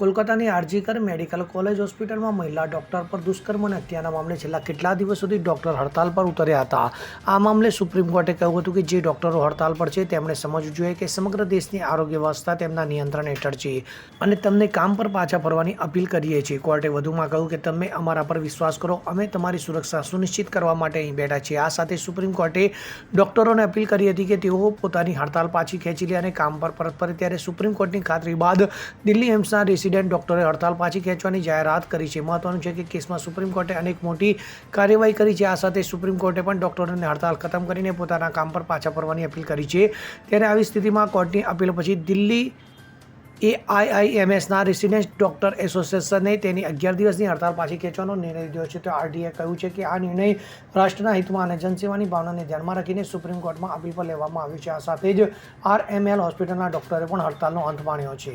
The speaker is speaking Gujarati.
કોલકાતાની આરજીકર મેડિકલ કોલેજ હોસ્પિટલમાં મહિલા ડોક્ટર પર દુષ્કર્મ અને હત્યાના મામલે છેલ્લા કેટલા દિવસ સુધી ડોક્ટર હડતાલ પર ઉતર્યા હતા. આ મામલે સુપ્રીમ કોર્ટે કહ્યું હતું કે જે ડોક્ટરો હડતાલ પર છે, તેમણે સમજવું જોઈએ કે સમગ્ર દેશની આરોગ્ય વ્યવસ્થા તેમના નિયંત્રણ હેઠળ છે અને તમને કામ પર પાછા ફરવાની અપીલ કરીએ છીએ. કોર્ટે વધુમાં કહ્યું કે તમે અમારા પર વિશ્વાસ કરો, અમે તમારી સુરક્ષા સુનિશ્ચિત કરવા માટે અહીં બેઠા છીએ. આ સાથે સુપ્રીમ કોર્ટે ડોક્ટરોને અપીલ કરી હતી કે તેઓ પોતાની હડતાલ પાછી ખેંચી લે અને કામ પર પરત ફરે. ત્યારે સુપ્રીમ કોર્ટની ખાતરી બાદ દિલ્હી એમ્સના રેસિડેન્ટ ડોક્ટરે હડતાલ પાછી ખેંચવાની જાહેરાત કરી છે. મહત્વનું છે કે કેસમાં સુપ્રીમ કોર્ટે અનેક મોટી કાર્યવાહી કરી છે. આ સાથે સુપ્રીમ કોર્ટે પણ ડોક્ટરોને હડતાલ ખતમ કરીને પોતાના કામ પર પાછા ફરવાની અપીલ કરી છે. ત્યારે આવી સ્થિતિમાં કોર્ટની અપીલ પછી દિલ્હી એ આઈઆઈએમએસના રેસિડેન્ટ ડોક્ટર એસોસિએશને તેની અગિયાર દિવસની હડતાલ પાછી ખેંચવાનો નિર્ણય લીધો છે. તો આરડીએ કહ્યું છે કે આ નિર્ણય રાષ્ટ્રના હિતમાં અને જનસેવાની ભાવનાને ધ્યાનમાં રાખીને સુપ્રીમ કોર્ટમાં અપીલ પર લેવામાં આવ્યું છે. આ સાથે જ આરએમએલ હોસ્પિટલના ડોક્ટરે પણ હડતાલનો અંત માણ્યો છે.